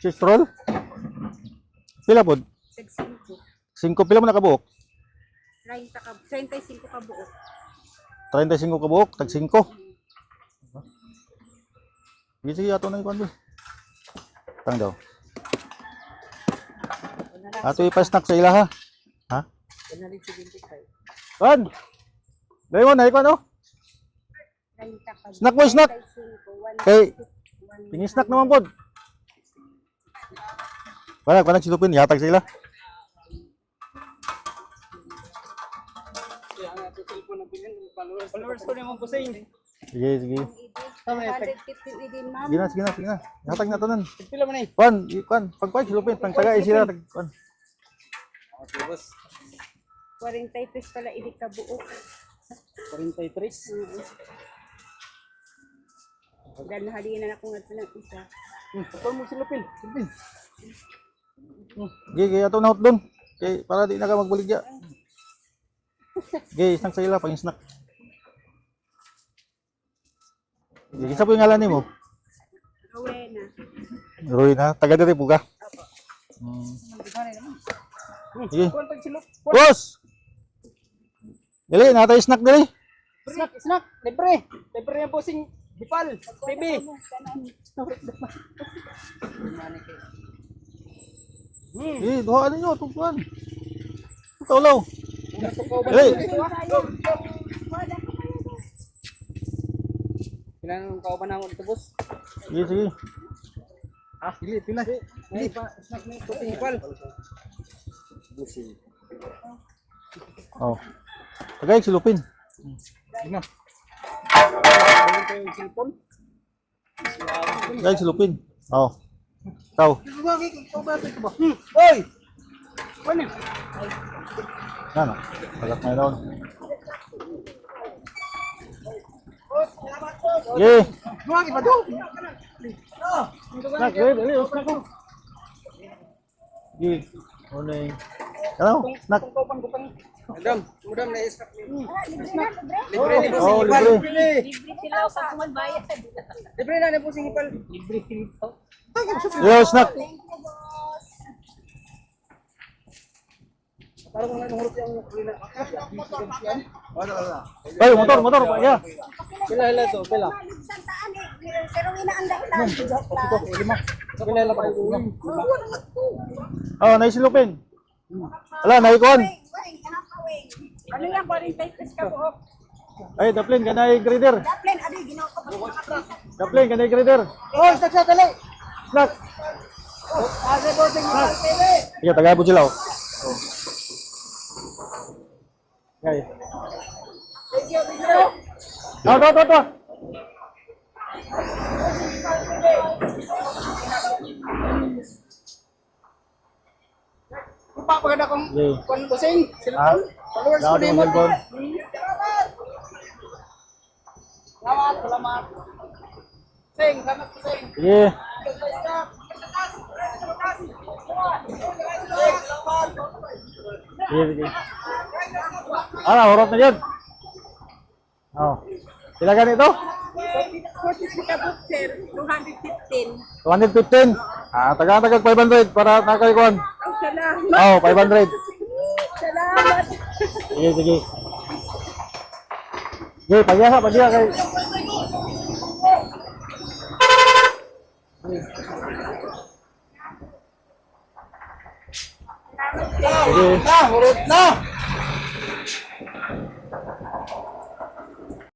Cheese roll? Pila po? Tag 5. 5 pila mo nakabuok? 30 ka, 35 ka buo. 35 kabuok, tag 5. Sige, sige, ato na yung kwan. Tang daw. Ato ipa-snack sa ila ha. Ha? 175. Kwan! Dahil mo, oh. 30 ka. Snack mo, snack. 35, Kay, 150, tingin snack naman po. Panag, panag silupin, yatag sa ila. Followers ko naman po sa inyo. Sige, sige. Tama yan. 150 din ma'am. Sige na, sige na, sige na. Tanan. Pila mo na eh. Kwan, kwan, pagpag silupin, pang taga sila. tag- Kwan. Okay, boss. 43 pala ili ka buo. 43. Dahil nahalina na ako nga ito ng isa. Hmm, Kapal mo silupin. Silupin. Kaya ato na hot doon. Kay, para di na ka magbaligya. Sige, snack sa ila, pang snack. Sige, isa po yung ngalan mo. Rowena. Roy na, taga diri po ka. Hmm. Sige. Boss! Dili, natay snack dili. Snack, snack. Libre. Libre yan po sing Dipal. TV. Hmm. Eh, duhaan ninyo, tupuan. Tulaw. Dili. Kailangan ko ba na ako dito, boss? Sige, sige. Ah, pili, pila. Pili pa. Snack ni Puting Dipal. Oh. Tagay silupin. Ina. Tagay silupin. Oh. Hmm. Oy! Ano? Ano? Tagat na doon. Sige. Buwagi pa doon. Snack, dili, dili. Snack ko. Morning. Ano? Snack. Madam, madam na snack ni. Snack. Libre ni po Oh, libre. Libre sila sa kung bayad. Libre na ni po sing Dipal. Libre dito. Yo, snack. Parang kung anong hurot yung kulina. Ay, motor, motor. Ya. Pila hila to, pila. Santaan eh. Pero inaanday lang. Lima. Pila hila pa. Oh, naisilupin. Ala, naikuan. Ano yan? 43 ka buo. Ay, daplin, kanay grader. Daplin, ano yung ginawa ko ba? Daplin, kanay grader. Oh, snack snack dali. Snack. Asa po sing Dipal TV. Iya, tagay po sila. Oh. Guys. Thank you, thank you. Ito, ito, ito, ito. Kung papaganda kong Okay. kung busing, Ah, cellphone, followers ko din mo. Salamat, salamat. Sing, salamat po sing. Sige. Sige, sige. Ano, hurot na yun. Oh. Sila ganito? 43 ka buo, sir. 215. 215. Ah, taga-tagag 500 para. Ang salamat. Oh, 500. Salamat. Sige, sige. Sige, pagyaha, pagyaha kay... Sige. Na, hurot na.